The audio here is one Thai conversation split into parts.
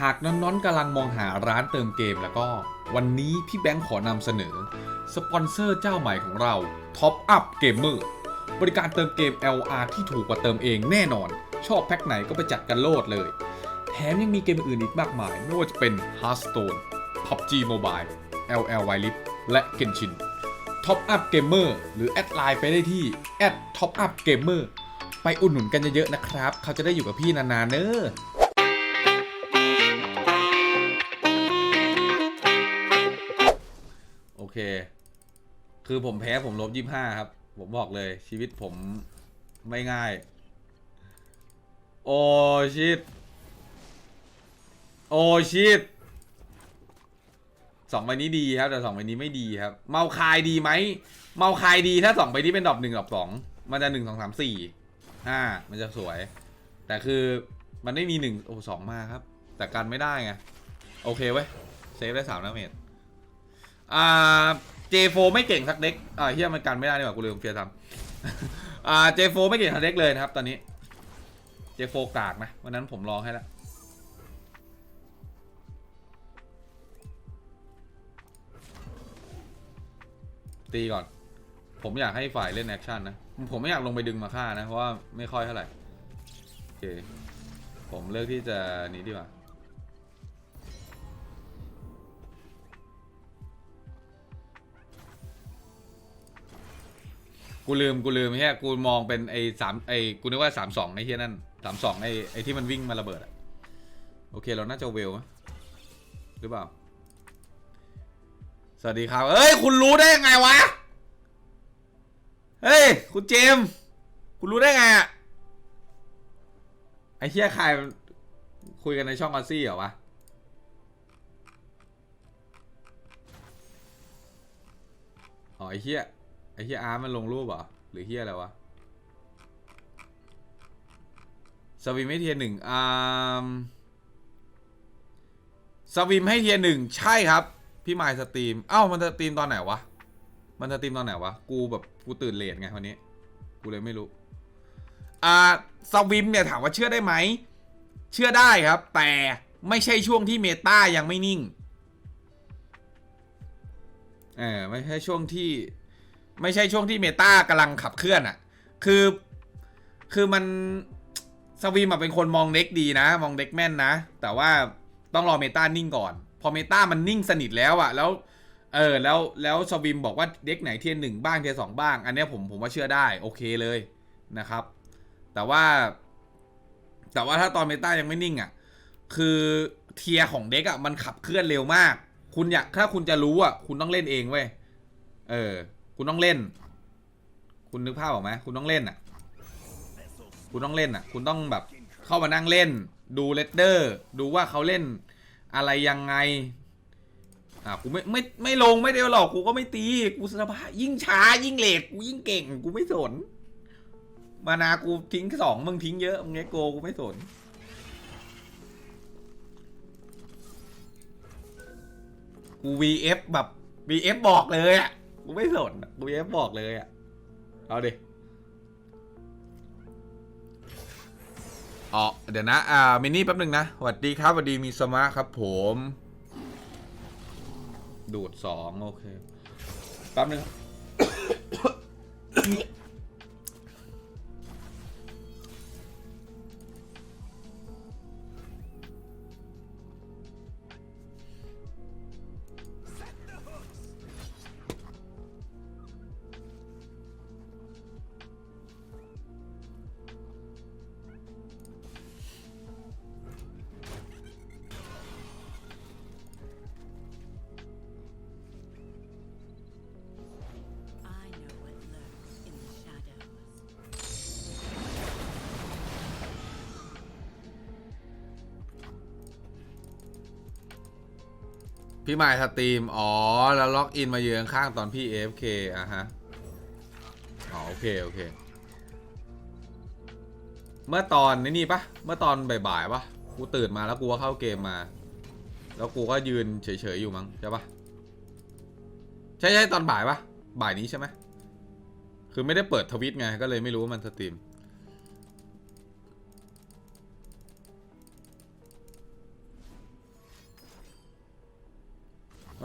หากน้อนๆกำลังมองหาร้านเติมเกมแล้วก็ วันนี้พี่แบงค์ขอนำเสนอ สปอนเซอร์เจ้าใหม่ของเรา Top Up Gamer บริการเติมเกม LR ที่ถูกกว่าเติมเองแน่นอน ชอบแพ็คไหนก็ไปจัดกันโลดเลย แถมยังมีเกมอื่นอีกมากมาย ไม่ว่าจะเป็น Hearthstone PUBG Mobile LL Wild และ Genshin Top Up Gamer หรือแอดไลน์ไปได้ที่ Top Up Gamer ไปอุดหนุนกันเยอะๆนะครับ เขาจะได้อยู่กับพี่นานๆเนอะ เค คือผมแพ้ผมลบยี่ห้าครับ ผมบอกเลย ชีวิตผมไม่ง่าย โอ้ชิต โอ้ชิตสองใบนี้ดีครับ แต่สองใบนี้ไม่ดีครับ เมาคายดีไหม เมาคายดีถ้าสองใบนี้เป็นดอกหนึ่งดอกสองมันจะหนึ่งสองสามสี่ห้ามันจะสวย แต่คือมันไม่มีหนึ่งโอ้สองมาครับ แต่กันไม่ได้ไง โอเคเว้ย เซฟได้สามดาเมจ อ่าเจโฟไม่เก่งสักเด็กอ่าเฮียมันกันไม่ได้นี่หว่ากูลืมเฟียร์ทำอ่าเจโฟไม่เก่งสักเด็กเลยนะครับ ตอนนี้เจโฟกากนะวันนั้นผมลองให้แล้วตีก่อน ผมอยากให้ฝ่ายเล่นแอคชั่นนะ ผมไม่อยากลงไปดึงมาฆ่านะ เพราะว่าไม่ค่อยเท่าไหร่ โอเค ผมเลือกที่จะหนี้ดีกว่า กูลืมกูลืมเฮียกูมองเป็นไอ้สามไอ้กูนึกว่าสามสองไอ้เฮียนั่นสามสองไอ้ไอ้ที่มันวิ่งมาระเบิดอะโอเคเราน่าจะเวลมั้ยหรือเปล่า สวัสดีครับ เอ้ย คุณรู้ได้ยังไงวะ เฮ้ย คุณเจม คุณรู้ได้ไงอะไอ้เฮียใครคุยกันในช่องออซซี่เหรอวะอ๋อไอ้เฮีย ไอ้เฮียอาร์มันลงรูปเหรอ หรือเฮียอะไรวะ สวิมให้เทียหนึ่งอ่าสวิมให้เทียหนึ่งใช่ครับ พี่ไมค์สตรีม เอ้ามันสตรีมตอนไหนวะ มันสตรีมตอนไหนวะ กูแบบกูตื่นเลทไงวันนี้ กูเลยไม่รู้ อ่าสวิมเนี่ยถามว่าเชื่อได้ไหม เชื่อได้ครับ แต่ไม่ใช่ช่วงที่เมตายังไม่นิ่งเออไม่ใช่ช่วงที่ ไม่ใช่ช่วงที่เมตากำลังขับเคลื่อนอะ่ะ คือ คือมันสวีมเป็นคนมองเด็กดีนะ มองเด็กแม่นนะ แต่ว่าต้องรอเมตานิ่งก่อน พอเมตามันนิ่งสนิทแล้วอะ่ะ แล้ว เออ แล้ว แล้วสวีมบอกว่าเด็กไหนเทียนหนึ่งบ้างเทียนสองบ้าง อันเนี้ยผม ผมว่าเชื่อได้ โอเคเลยนะครับ แต่ว่า แต่ว่าถ้าตอนเมตายังไม่นิ่งอะ่ะ คือเทียร์ของเด็กอะ่ะมันขับเคลื่อนเร็วมาก คุณอยาก ถ้าคุณจะรู้อะ คุณต้องเล่นเองเว้ย เออ คุณต้องเล่น คุณนึกภาพออกไหมคุณต้องเล่นอะ คุณต้องเล่นอะ คุณต้องแบบเข้ามานั่งเล่น ดูเลดเดอร์ ดูว่าเขาเล่นอะไรยังไง อะกูไม่ไม่ไม่ลงไม่เดียวหรอก กูก็ไม่ตี กูสบายยิ่งช้ายิ่งเลทกูยิ่งเก่ง กูไม่สน มานากูทิ้งสองมึงทิ้งเยอะ มึงเงโกกูไม่สนกู VF แบบ VF บอกเลยอะ กูไม่สนกูยังบอกเลยอะ เอาดิอ๋อเดี๋ยวนะ อ่า มินี่แป๊บหนึ่งนะสวัสดีครับสวัสดีมีสมาครับผม ดูดสองโอเค แป๊บหนึง พี่มายสตรีม อ๋อ แล้วล็อกอินมาเยือนข้างตอนพี่ AFK อะฮะ อ๋อ โอเค โอเค เมื่อตอนนี้นี่ปะเมื่อตอนบ่ายๆปะกูตื่นมาแล้วกูก็เข้าเกมมา แล้วกูก็ยืนเฉยๆอยู่มั้งใช่ปะใช่ใช่ตอนบ่ายปะบ่ายนี้ใช่ไหมคือไม่ได้เปิดทวิตไง ก็เลยไม่รู้ว่ามันสตรีม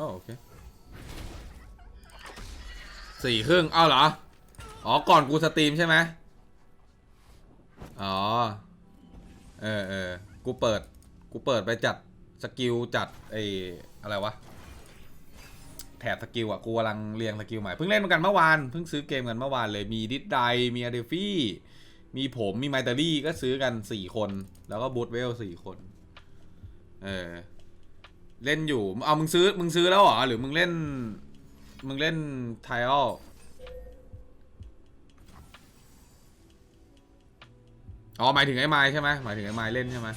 อ๋อโอเคสี่ครึ่งเอาเหรอ อ๋อ ก่อนกูสตรีมใช่ไหมอ๋อ เออเออกูเปิด กูเปิดไปจัดสกิลจัดไออะไรวะ แถบสกิลอะ กูกำลังเรียงสกิลใหม่ เพิ่งเล่นมากันเมื่อวาน เพิ่งซื้อเกมกันเมื่อวานเลย มีดิสได มีอาเดฟี่ มีผม มีไมตารี่ก็ซื้อกันสี่คน แล้วก็บูทเวลสี่คน เออ เล่นอยู่ เอามึงซื้อ มึงซื้อแล้วเหรอ หรือมึงเล่น มึงเล่นไทออลอ๋อ หมายถึงไอ้ไม้ใช่ไหมหมายถึงไอ้ไม้เล่นใช่ไหม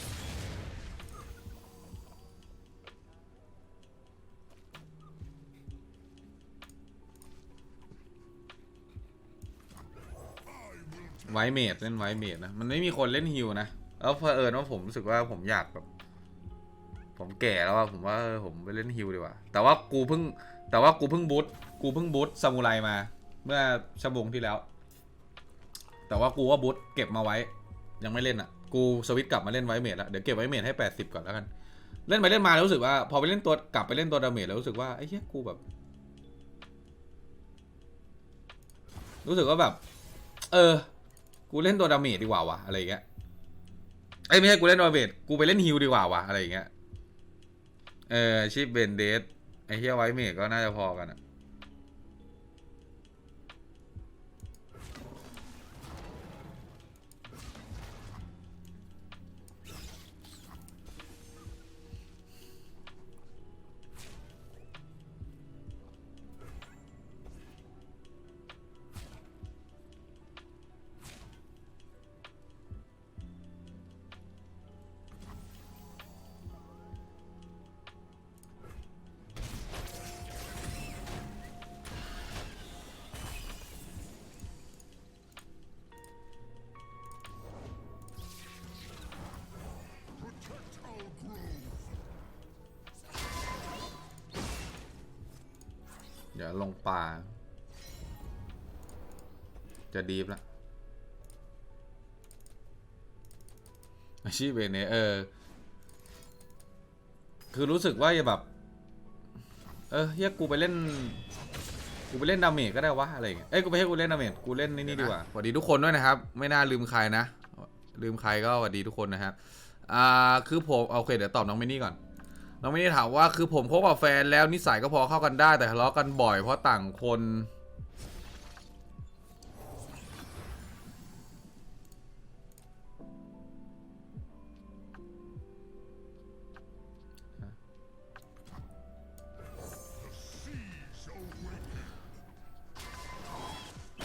ไวเมดเล่นไวเมดนะ มันไม่มีคนเล่นฮิวนะ แล้วเผอิญว่าผมรู้สึกว่าผมอยากแบบ ผมแก่แล้วอะผมว่าเออผมไปเล่นฮิวดีกว่า แต่ว่ากูเพิ่ง แต่ว่ากูเพิ่งบูทกูเพิ่งบูทซามูไรมา เมื่อชั่วโมงที่แล้ว แต่ว่ากูว่าบูทเก็บมาไว้ ยังไม่เล่นอะกูสวิตกลับมาเล่นไวเมดแล้วเดี๋ยวเก็บไวเมดให้ 80 ก่อนแล้วกัน เล่นไปเล่นมาแล้วรู้สึกว่าพอไปเล่นตัวกลับไปเล่นตัวดาเมจแล้วรู้สึกว่าไอ้เหี้ยกูแบบ รู้สึกว่าแบบ เออ กูเล่นตัวดาเมจดีกว่าวะอะไรอย่างเงี้ยไอ้ไม่ใช่กูเล่นดาเมจกูไปเล่นฮิลดีกว่าวะอะไรอย่างเงี้ย เออชีพเบนเดสไอเฮียไวเมกก็น่าจะพอกันอะ ลงป่า จะดีฟละอาชีพเบนเนเออ คือรู้สึกว่าแบบ เออเฮียกูไปเล่น กูไปเล่นดาเมจก็ได้วะอะไรอย่างเงี้ย เอ้ยกูไม่ให้กูเล่นดาเมจกูเล่นนี่นี่ดีกว่าสวัสดีทุกคนด้วยนะครับ ไม่น่าลืมใครนะ ลืมใครก็สวัสดีทุกคนนะครับ อ่า คือผม โอเค เดี๋ยวตอบน้องมินี่ก่อน น้องมินนี่ถามว่าคือผมคบกับแฟนแล้วนิสัยก็พอเข้ากันได้แต่ทะเลาะกันบ่อยเพราะต่างคน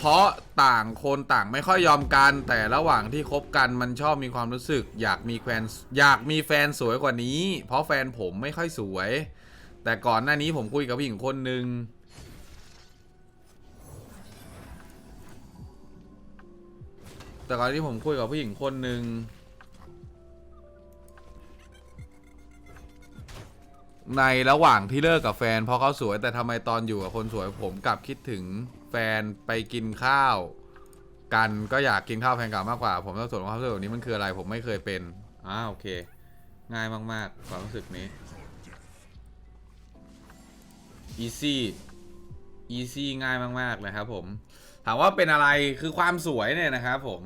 เพราะต่างคนต่างไม่ค่อยยอมกัน แต่ระหว่างที่คบกันมันชอบมีความรู้สึก อยากมีแฟนอยากมีแฟนสวยกว่านี้ เพราะแฟนผมไม่ค่อยสวย แต่ก่อนหน้านี้ผมคุยกับผู้หญิงคนหนึ่งแต่ก่อนที่ผมคุยกับผู้หญิงคนหนึ่งในระหว่างที่เลิกกับแฟนเพราะเขาสวยแต่ทำไมตอนอยู่กับคนสวยผมกลับคิดถึง แฟนไปกินข้าว กันก็อยากกินข้าวแฟนเก่ามากกว่า ผมต้องสนว่าความรู้สึกแบบนี้มันคืออะไร ผมไม่เคยเป็นอ่าโอเค ง่ายมากๆ ความรู้สึกนี้ easy easy ง่ายมากๆเลยครับผม ถามว่าเป็นอะไรคือความสวยเนี่ยนะครับผม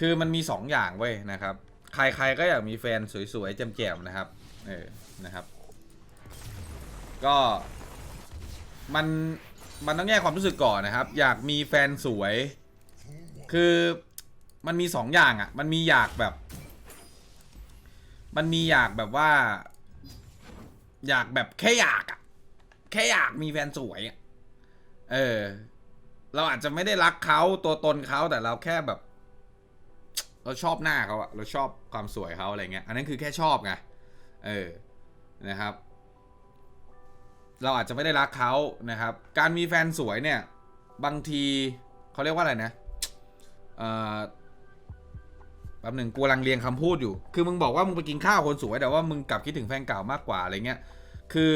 คือมันมีสองอย่างเว้ยนะครับ ใครๆก็อยากมีแฟนสวยๆแจ่มๆนะครับ เออนะครับ ก็มัน มันต้องแยกความรู้สึกก่อนนะครับ อยากมีแฟนสวย คือมันมีสองอย่างอะ่ะ มันมีอยากแบบ มันมีอยากแบบว่า อยากแบบแค่อยากอะแค่อยากมีแฟนสวยอะเออ เราอาจจะไม่ได้รักเขาตัวตนเขาแต่เราแค่แบบ เราชอบหน้าเขาอะเราชอบความสวยเขาอะไรเงี้ย อันนั้นคือแค่ชอบไงเออนะครับ เราอาจจะไม่ได้รักเขานะครับ การมีแฟนสวยเนี่ย บางทีเขาเรียกว่าอะไรนะแป๊บหนึ่งกูกำลังเรียงคำพูดอยู่ คือมึงบอกว่ามึงไปกินข้าวคนสวยแต่ว่ามึงกลับคิดถึงแฟนเก่ามากกว่าอะไรเงี้ย คือ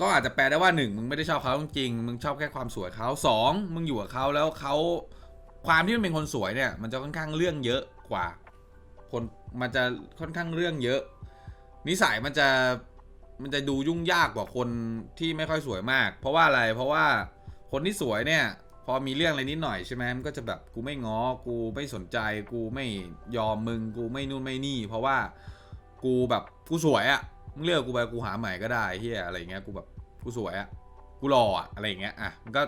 ก็อาจจะแปลได้ว่าหนึ่งมึงไม่ได้ชอบเขาจริงมึงชอบแค่ความสวยเขาสองมึงอยู่กับเขาแล้วเขาความที่มันเป็นคนสวยเนี่ย มันจะค่อนข้างเรื่องเยอะกว่า คนมันจะค่อนข้างเรื่องเยอะ นิสัยมันจะ มันจะดูยุ่งยากกว่าคนที่ไม่ค่อยสวยมาก เพราะว่าอะไรเพราะว่าคนที่สวยเนี่ย พอมีเรื่องอะไรนิดหน่อยใช่ไหมมันก็จะแบบกูไม่ง้อกูไม่สนใจ กูไม่ยอมมึงกูไม่นู่นไม่นี่ เพราะว่ากูแบบกูสวยอะ่ะมึงเลือกกูไปกูหาใหม่ก็ได้เฮียอะไรเงี้ยกูแบบกูสวยอะ่ะกูหล่ออะอะไรเงี้ยอะมันก็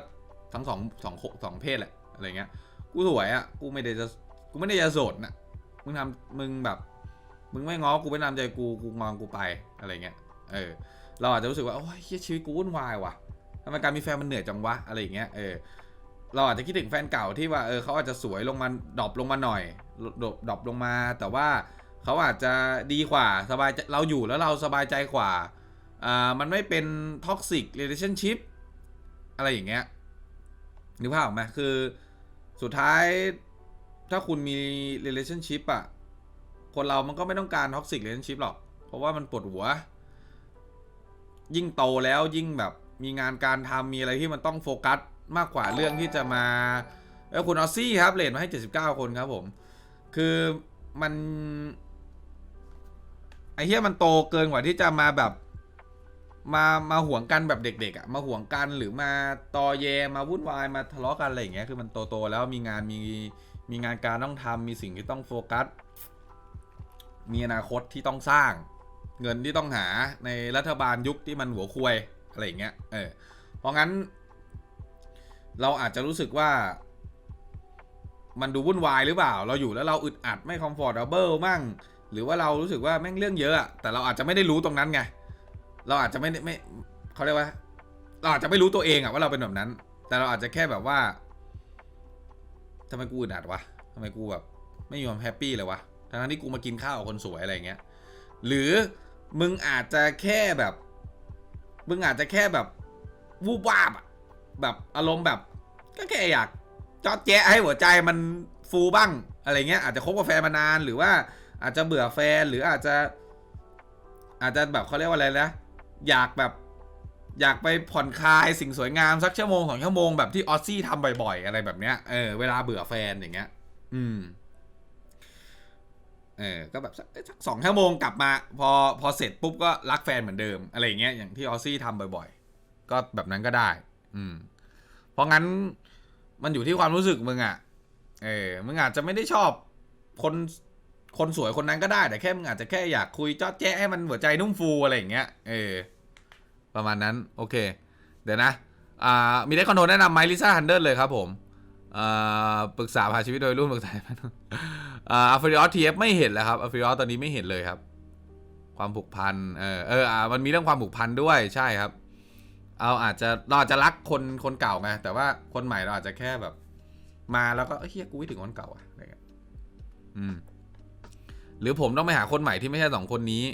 ทั้งสองสองสองเพศแหละอะไรเงี้ยกูสวยอะ่ะกูไม่ได้จะกูไม่ได้จะโสดนะมึงทำมึงแบบมึงไม่ง้อกูไม่นำใจกูกูงอนกูไปอะไรเงี้ย เออเราอาจจะรู้สึกว่าโอ้ยชีวิตกูวุ่นวายว่ะทำไมการมีแฟนมันเหนื่อยจังวะอะไรอย่างเงี้ยเออเราอาจจะคิดถึงแฟนเก่าที่ว่าเออเขาอาจจะสวยลงมาดรอปลงมาหน่อยดรอปดรอปลงมา แต่ว่าเขาอาจจะดีกว่าสบายใจเราอยู่แล้วเราสบายใจกว่าอ่ามันไม่เป็นท็อกซิกเร a t i o n s h i p อะไรอย่างเงี้ยนึกภาพออกไหมคือสุดท้ายถ้าคุณมี relationship อะคนเรามันก็ไม่ต้องการ toxic relationship หรอก เพราะว่ามันปวดหัว ยิ่งโตแล้วยิ่งแบบมีงานการทำมีอะไรที่มันต้องโฟกัสมากกว่าเรื่องที่จะมาเออคุณออซี่ครับเลทมาให้ 79 คนครับผม คือมันไอ้เหี้ยมันโตเกินกว่าที่จะมาแบบมามาห่วงกันแบบเด็กๆอะ่ะมาห่วงกันหรือมาตอแยมาวุ่นวายมาทะเลาะกันอะไรอย่างเงี้ยคือมันโตๆแล้วมีงานมีมีงานการต้องทำมีสิ่งที่ต้องโฟกัสมีอนาคตที่ต้องสร้าง เงินที่ต้องหาในรัฐบาลยุคที่มันหัวควยอะไรอย่างเงี้ย เออ เพราะงั้น เราอาจจะรู้สึกว่า มันดูวุ่นวายหรือเปล่า เราอยู่แล้วเราอึดอัดไม่คอมฟอร์ตเบิลมั่ง หรือว่าเรารู้สึกว่าแม่งเรื่องเยอะ แต่เราอาจจะไม่ได้รู้ตรงนั้นไง เราอาจจะไม่ไม่เขาเรียกว่า เราอาจจะไม่รู้ตัวเองอะว่าเราเป็นแบบนั้น แต่เราอาจจะแค่แบบว่าทำไมกูอึดอัดวะทำไมกูแบบไม่มีความแฮปปี้เลยวะทั้งที่กูมากินข้าวกับคนสวยอะไรอย่างเงี้ย หรือ มึงอาจจะแค่แบบ มึงอาจจะแค่แบบวูบวาบอะแบบอารมณ์แบบ ก็แค่อยากจอดแจ๊ะให้หัวใจมันฟูบ้าง อะไรเงี้ย อาจจะคบกับแฟนมานานหรือว่า อาจจะเบื่อแฟนหรืออาจจะ อาจจะแบบเขาเรียกว่าอะไรนะอยากแบบอยากไปผ่อนคลายสิ่งสวยงามสักชั่วโมงสองชั่วโมงแบบที่ออซซี่ทำบ่อยๆ อะไรแบบเนี้ยเออเวลาเบื่อแฟนอย่างเงี้ย อืม เออก็แบบสักสองชั่วโมงกลับมา พอพอเสร็จปุ๊บก็รักแฟนเหมือนเดิม อะไรอย่างเงี้ยอย่างที่ออซซี่ทำบ่อยๆ ก็แบบนั้นก็ได้ อืม เพราะงั้นมันอยู่ที่ความรู้สึกมึงอะ่ะ เออ มึงอาจจะไม่ได้ชอบคนคนสวยคนนั้นก็ได้ แต่แค่มึงอาจจะแค่อยากคุยจอดแจ๊ให้มันหัวใจนุ่มฟูอะไรอย่างเงี้ย เออ ประมาณนั้น โอเค เดี๋ยวนะ อ่า มีได้คอนโทรแนะนำไหมลิซ่าฮันเดอร์เลยครับผม ปรึกษาผ่าชีวิตโดยรุ่นปรึกษาอ่าอัฟริออสทีเอฟไม่เห็นแล้วครับอัฟริออสตอนนี้ไม่เห็นเลยครับ ความผูกพันเออเออมันมีเรื่องความผูกพันด้วยใช่ครับ เอาอาจจะเราอาจจะรักคนคนเก่าไงแต่ว่าคนใหม่เราอาจจะแค่แบบ มาแล้วก็เฮียกูไม่ถึงคนเก่าอะอะไรเงี้ยอืมหรือผมต้องไปหาคนใหม่ที่ไม่ใช่สองคนนี้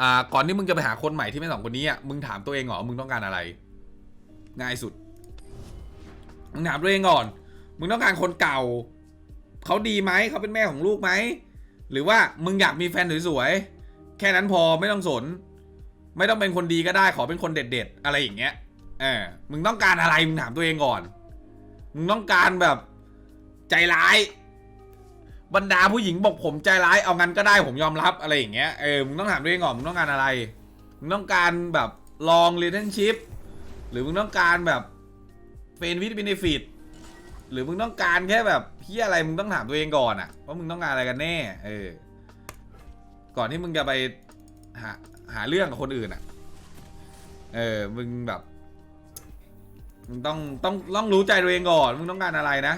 อ่า ก่อนที่มึงจะไปหาคนใหม่ที่ไม่สองคนนี้อะ มึงถามตัวเองก่อนว่ามึงต้องการอะไร ง่ายสุด มึงถามตัวเองก่อน มึงต้องการคนเก่า เขาดีไหมเขาเป็นแม่ของลูกไหม หรือว่ามึงอยากมีแฟนสวยๆ แค่นั้นพอไม่ต้องสน ไม่ต้องเป็นคนดีก็ได้ขอเป็นคนเด็ด ๆ อะไรอย่างเงี้ย เออ มึงต้องการอะไรมึงถามตัวเองก่อน มึงต้องการแบบใจร้าย บรรดาผู้หญิงบอกผมใจร้ายเอางั้นก็ได้ผมยอมรับอะไรอย่างเงี้ย เออ มึงต้องถามตัวเองก่อนมึงต้องการอะไร มึงต้องการแบบลอง relationship หรือมึงต้องการแบบเฟนวิดเบนฟิต หรือมึงต้องการแค่แบบพี่อะไรมึงต้องถามตัวเองก่อนอะว่ามึงต้องการอะไรกันแน่ เออ ก่อนที่มึงจะไปหาหาเรื่องกับคนอื่นอะเออ มึงแบบ มึงต้องต้องต้องรู้ใจตัวเองก่อน มึงต้องการอะไรนะ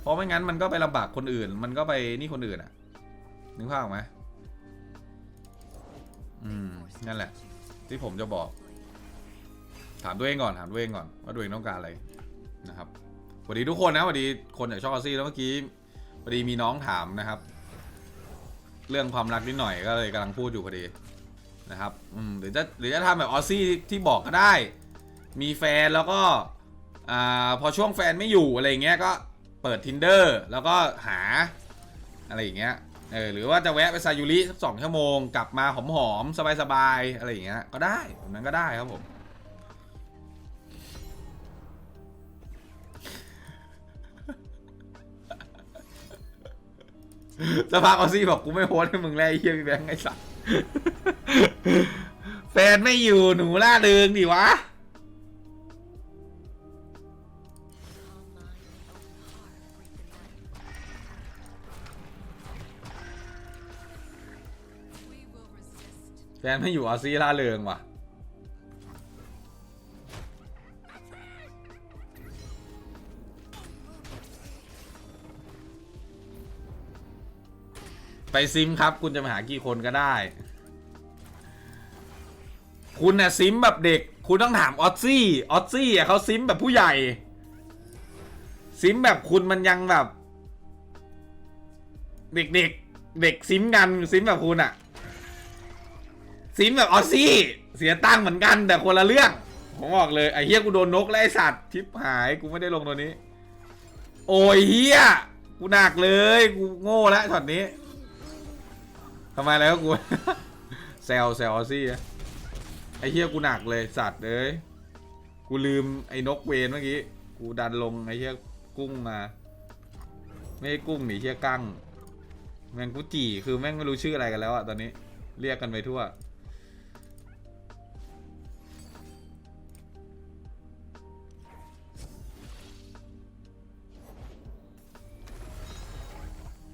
เพราะไม่งั้นมันก็ไปลำบากคนอื่น มันก็ไปนี่คนอื่นอะนึกภาพออกไหมอืมนั่นแหละ ที่ผมจะบอก ถามตัวเองก่อนถามตัวเองก่อนว่าตัวเองต้องการอะไรนะครับ วัสดีทุกคนนะสวัสดีคนจากช่องออซี่แล้วเมื่อกี้พอดีมีน้องถามนะครับ เรื่องความรักนิดหน่อยก็เลยกำลังพูดอยู่พอดีนะครับอืมหรือจะหรือจะทำแบบออซี่ที่บอกก็ได้ มีแฟนแล้วก็อ่าพอช่วงแฟนไม่อยู่อะไรเงี้ยก็เปิด tinder แล้วก็หาอะไรอย่างเงี้ยเออหรือว่าจะแวะไปซายูริสักสองชั่วโมง กลับมาหอมๆสบายๆอะไรอย่างเงี้ยก็ได้แบบนั้นก็ได้ครับผม สภาพออซี่บอกกูไม่โพสให้มึงแล้วไอ้เฮียพี่แบงค์ไอ้สัสแฟนไม่อยู่หนูล่าเริงดิวะ แฟนไม่อยู่ออซี่ล่าเริงว่ะ ไปซิมครับคุณจะมาหากี่คนก็ได้ คุณน่ะซิมแบบเด็ก คุณต้องถามออซซี่ออซซี่อะเขาซิมแบบผู้ใหญ่ ซิมแบบคุณมันยังแบบ เด็กเด็กๆเด็กซิมกันซิมแบบคุณอะ ซิมแบบออซซี่เสียตังค์เหมือนกัน แต่คนละเรื่องผมบอกเลยไอ้เฮียกูโดนนกและไอสัตว์ทิปหายกูไม่ได้ลงตัวนี้ โอ้ยเฮียกูหนักเลย กูโง่แล้วช็อตนี้ำไมแล้วกูแซลแซลออซี่อะไอ้เฮียกูหนักเลยสัตว์เลยกูลืมไอ้นกเวนเมื่อกี้กูดันลงไอ้เฮียกุ้งมา ไม่ใช่กุ้งหนีเฮียกั้งแมงกุจีคือแม่งไม่รู้ชื่ออะไรกันแล้วอะตอนนี้เรียกกันไปทั่ว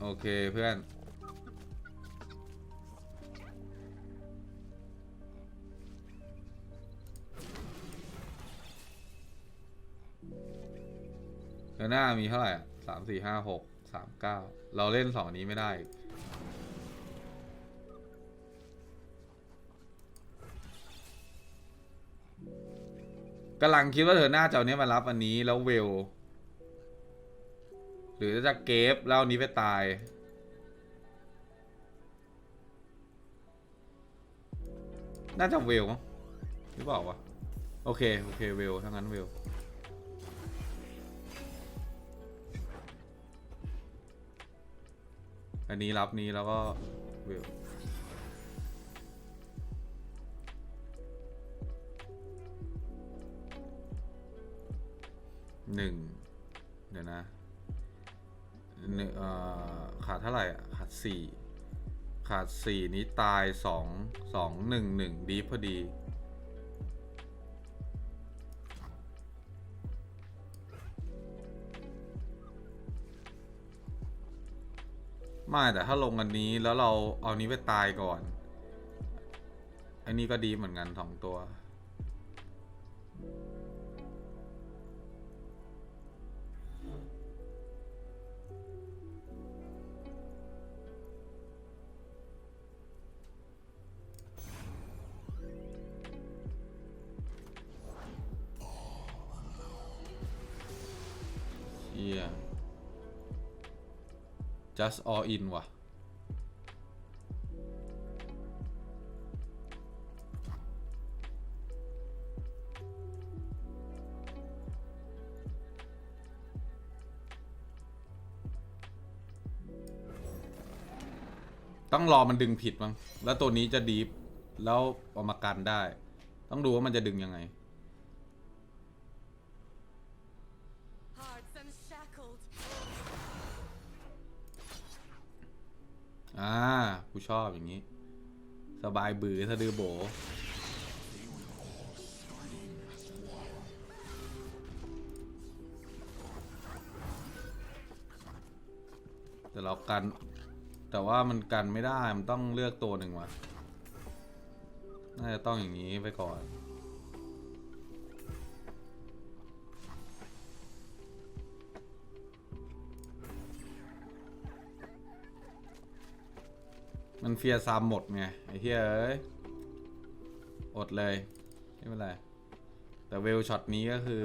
โอเคเพื่อน หน้ามีเท่าไหร่สามสี่ห้าหกสามเก้าเราเล่นสองนี้ไม่ได้กำลังคิดว่าเธอหน้าเจะเอาเนี้ยมารับอันนี้แล้วเวล หรือจะเกฟแล้วเอานี้ไปตาย น่าจะเวลมั้งหรือเปล่าวะ โอเค โอเค เวลถ้างั้นเวล อันนี้รับนี้แล้วก็เวหนึ่งเดี๋ยวนะหนึ่งเอ่อขาดเท่าไหร่ขาดสี่ขาดสี่นี้ตายสองสองหนึ่งหนึ่งดีพอดี ไม่แต่ถ้าลงอันนี้แล้วเราเอานี้ไปตายก่อน อันนี้ก็ดีเหมือนกันสองตัว just all in ว่ะ ต้องรอมันดึงผิดมั้ง แล้วตัวนี้จะดีฟแล้วเอามากันได้ ต้องดูว่ามันจะดึงยังไง อ่ากูชอบอย่างนี้ สบายบือสะดือโบแต่เรากัน แต่ว่ามันกันไม่ได้ มันต้องเลือกตัวหนึ่งว่ะ น่าจะต้องอย่างนี้ไปก่อน มันเฟียซามหมดไงไอ้เหี้ยเอ้ยอดเลยไม่เป็นไร แต่เวลช็อตนี้ก็คือ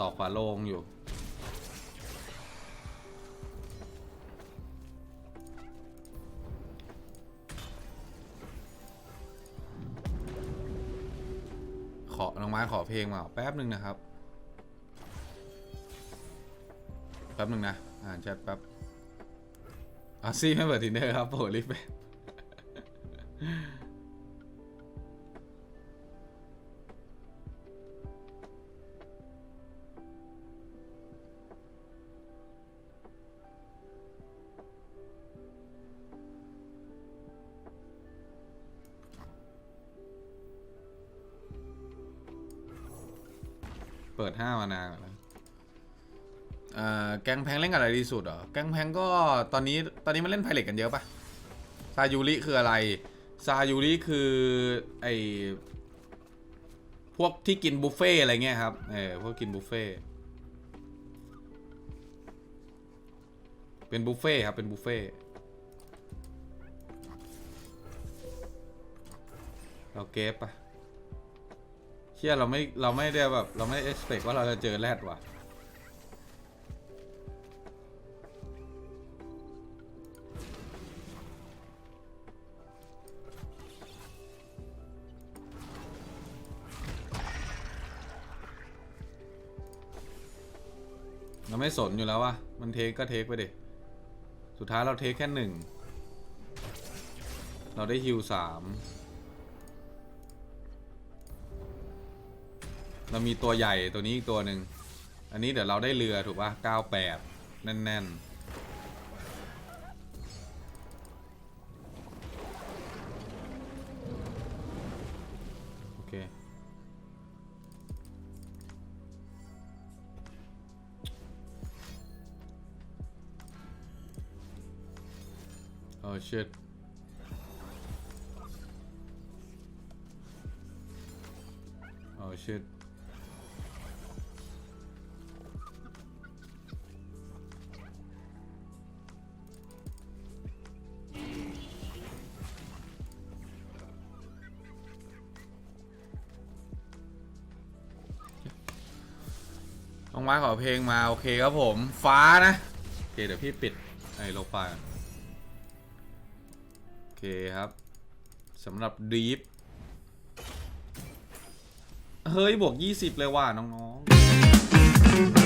ต่อขวาโลงอยู่ ขอน้องไม้ขอเพลงมาแป๊บหนึ่งนะครับ แป๊บหนึ่งนะ อ่านแชทแป๊บ อาซี่ไม่เปิดทินเดอร์ครับโปรลิฟเปิดห้ามานานแล้วแกงแพงเล่นกับอะไรดีสุดเหรอ แกงแพงก็ตอนนี้ ตอนนี้มันเล่นไพเรตกันเยอะปะซายูริคืออะไร ซายูริคือไอพวกที่กินบุฟเฟ่อะไรเงี้ยครับ เออพวกกินบุฟเฟ่ เป็นบุฟเฟ่ครับ เป็นบุฟเฟ่ เราเกฟปะเชื่อเราไม่ เราไม่ได้แบบ เราไม่เอ็กซ์เพว่าเราจะเจอแรดว่ะ เราไม่สนอยู่แล้ววะมันเทคก็เทคไปดิสุดท้ายเราเทคแค่หนึ่ง เราได้ฮิวสามเรามีตัวใหญ่ตัวนี้อีกตัวหนึ่ง อันนี้เดี๋ยวเราได้เรือถูกป่ะ 98 แน่น ๆ shit. Oh shit. น้องไม้ขอเพลงมา โอเคครับผมฟ้านะ โอเค เดี๋ยวพี่ปิดไอ้โลฟาก่อน เคครับสำหรับดีฟเฮ้ย บวก 20 เลยว่ะน้องๆ